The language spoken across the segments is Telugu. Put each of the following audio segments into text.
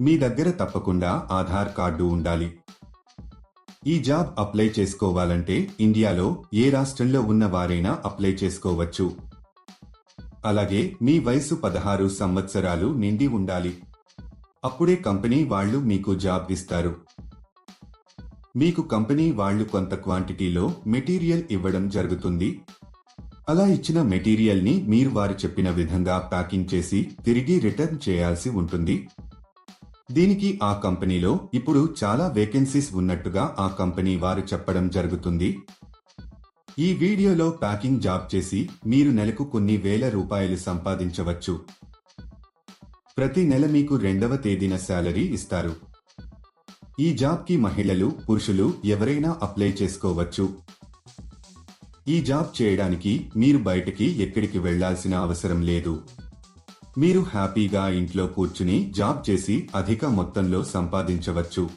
మీ దగ్గర తప్పకుండా ఆధార్ కార్డు ఉండాలి. ఈ జాబ్ అప్లై చేసుకోవాలంటే ఇండియాలో ఏ రాష్ట్రంలో ఉన్న వారైనా అప్లై చేసుకోవచ్చు. అలాగే మీ వయసు పదహారు సంవత్సరాలు నిండి ఉండాలి. అప్పుడే కంపెనీ వాళ్ళు మీకు జాబ్ ఇస్తారు. మీకు కంపెనీ వాళ్ళు కొంత క్వాంటిటీలో మెటీరియల్ ఇవ్వడం జరుగుతుంది. అలా ఇచ్చిన మెటీరియల్ని మీరు వారు చెప్పిన విధంగా ప్యాకింగ్ చేసి తిరిగి రిటర్న్ చేయాల్సి ఉంటుంది. దీనికి ఆ కంపెనీలో ఇప్పుడు చాలా వేకెన్సీస్ ఉన్నట్టుగా ఆ కంపెనీ వారు చెప్పడం జరుగుతుంది. ఈ వీడియోలో ప్యాకింగ్ జాబ్ చేసి మీరు నెలకు కొన్ని వేల రూపాయలు సంపాదించవచ్చు. ప్రతి నెల మీకు రెండవ తేదీన శాలరీ ఇస్తారు. ఈ జాబ్కి మహిళలు పురుషులు ఎవరైనా అప్లై చేసుకోవచ్చు. ఈ జాబ్ చేయడానికి మీరు బయటికి ఎక్కడికి వెళ్ళాల్సిన అవసరం లేదు. మీరు హ్యాపీగా ఇంట్లో కూర్చుని జాబ్ చేసి అధిక మొత్తంలో సంపాదించవచ్చు.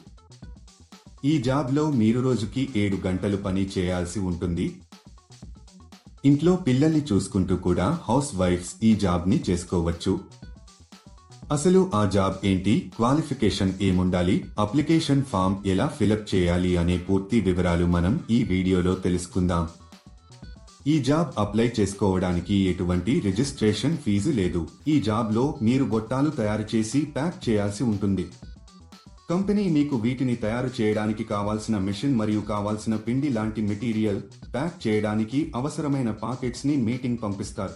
ఈ జాబ్లో మీరు రోజుకి ఏడు గంటలు పని చేయాల్సి ఉంటుంది. ఇంట్లో పిల్లల్ని చూసుకుంటూ కూడా హౌస్ వైఫ్స్ ఈ జాబ్ని చేసుకోవచ్చు. అసలు ఆ జాబ్ ఏంటి? క్వాలిఫికేషన్ ఏముండాలి? అప్లికేషన్ ఫామ్ ఎలా ఫిలప్ చేయాలి? అనే పూర్తి వివరాలు మనం ఈ వీడియోలో తెలుసుకుందాం. ఈ జాబ్ అప్లై చేసుకోవడానికి ఎటువంటి రిజిస్ట్రేషన్ ఫీజు లేదు. ఈ జాబ్లో మీరు గొట్టాలు తయారు చేసి ప్యాక్ చేయాల్సి ఉంటుంది. కంపెనీ మీకు వీటిని తయారు చేయడానికి కావాల్సిన మిషన్ మరియు కావాల్సిన పిండి లాంటి మెటీరియల్ ప్యాక్ చేయడానికి అవసరమైన పాకెట్స్ని మీటింగ్ పంపిస్తారు.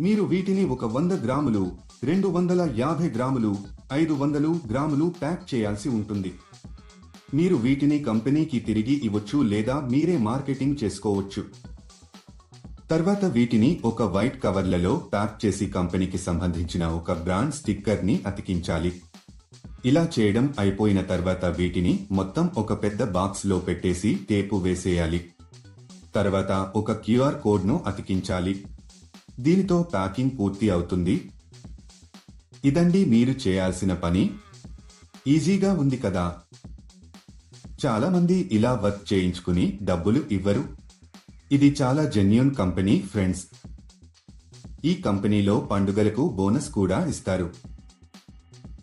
మీరు వీటిని ఒక వంద గ్రాములు రెండు వందల యాభై గ్రాములు ఐదు వందలు గ్రాములు ప్యాక్ చేయాల్సి ఉంటుంది. మీరు వీటిని కంపెనీకి తిరిగి ఇవ్వచ్చు లేదా మీరే మార్కెటింగ్ చేసుకోవచ్చు. తర్వాత వీటిని ఒక వైట్ కవర్లలో ప్యాక్ చేసి కంపెనీకి సంబంధించిన ఒక బ్రాండ్ స్టిక్కర్ని అతికించాలి. ఇలా చేయడం అయిపోయిన తర్వాత వీటిని మొత్తం ఒక పెద్ద బాక్స్లో పెట్టేసి టేపు వేసేయాలి. తర్వాత ఒక క్యూఆర్ కోడ్ను అతికించాలి. దీనితో ప్యాకింగ్ పూర్తి అవుతుంది. ఇదండి మీరు చేయాల్సిన పని. ఈజీగా ఉంది కదా. చాలామంది ఇలా వర్క్ చేయించుకుని డబ్బులు ఇవ్వరు. ఇది చాలా జెన్యున్ కంపెనీ ఫ్రెండ్స్ ఈ కంపెనీలో పండుగలకు బోనస్ కూడా ఇస్తారు.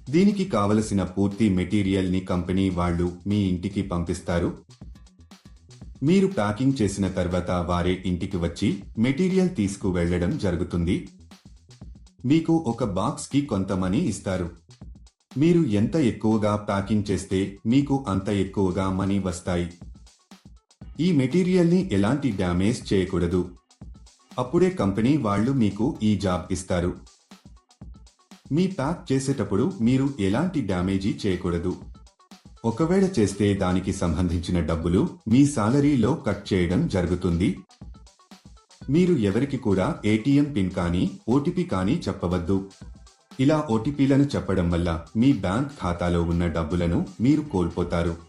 దీనికి కావలసిన పూర్తి మెటీరియల్ని కంపెనీ వాళ్ళు మీ ఇంటికి పంపిస్తారు. మీరు ప్యాకింగ్ చేసిన తర్వాత వారే ఇంటికి వచ్చి మెటీరియల్ తీసుకు వెళ్ళడం జరుగుతుంది. మీకు ఒక బాక్స్కి కొంత మనీ ఇస్తారు. మీరు ఎంత ఎక్కువగా ప్యాకింగ్ చేస్తే మీకు అంత ఎక్కువగా మనీ వస్తాయి. ఈ మెటీరియల్ని ఎలాంటి డ్యామేజ్ చేయకూడదు. అప్పుడే కంపెనీ వాళ్ళు మీకు ఈ జాబ్ ఇస్తారు. మీ ప్యాక్ చేసేటప్పుడు మీరు ఎలాంటి డ్యామేజీ చేయకూడదు. ఒకవేళ చేస్తే దానికి సంబంధించిన డబ్బులు మీ సాలరీలో కట్ చేయడం జరుగుతుంది. మీరు ఎవరికి కూడా ఏటీఎం పిన్ కానీ ఓటీపీ కానీ చెప్పవద్దు. ఇలా ఓటీపీలను చెప్పడం వల్ల మీ బ్యాంక్ ఖాతాలో ఉన్న డబ్బులను మీరు కోల్పోతారు.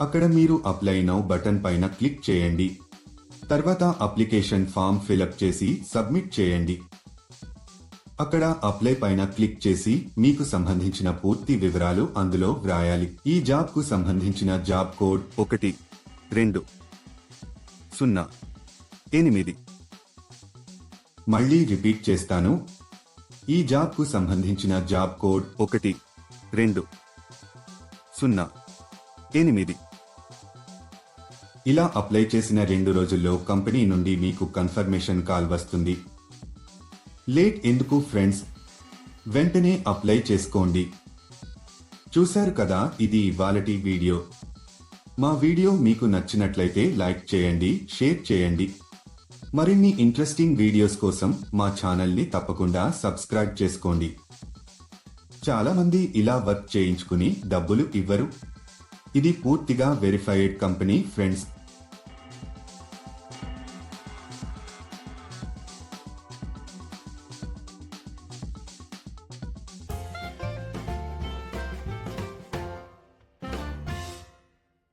అక్కడ మీరు అప్లై నౌ బటన్ పైన క్లిక్ చేయండి. తర్వాత అప్లికేషన్ ఫామ్ ఫిలప్ చేసి సబ్మిట్ చేయండి. అక్కడ అప్లై పైన క్లిక్ చేసి మీకు సంబంధించిన పూర్తి వివరాలు అందులో వ్రాయాలి. ఈ జాబ్కు సంబంధించిన జాబ్ కోడ్ ఒకటి రెండు సున్నా ఎనిమిది. మళ్ళీ రిపీట్ చేస్తాను. ఈ జాబ్కు సంబంధించిన జాబ్ కోడ్ ఒకటి రెండు సున్నా ఎనిమిది. ఇలా అప్లై చేసిన రెండు రోజుల్లో కంపెనీ నుండి మీకు కన్ఫర్మేషన్ కాల్ వస్తుంది. లేట్ ఎందుకు ఫ్రెండ్స్? వెంటనే అప్లై చేసుకోండి. చూశారు కదా ఇది ఇవాళటి వీడియో. మా వీడియో మీకు నచ్చినట్లయితే లైక్ చేయండి షేర్ చేయండి. మరిన్ని ఇంట్రెస్టింగ్ వీడియోస్ కోసం మా ఛానల్ని తప్పకుండా సబ్స్క్రైబ్ చేసుకోండి. చాలామంది ఇలా వర్క్ చేయించుకుని డబ్బులు ఇవ్వరు. ఇది పూర్తిగా వెరిఫైడ్ కంపెనీ ఫ్రెండ్స్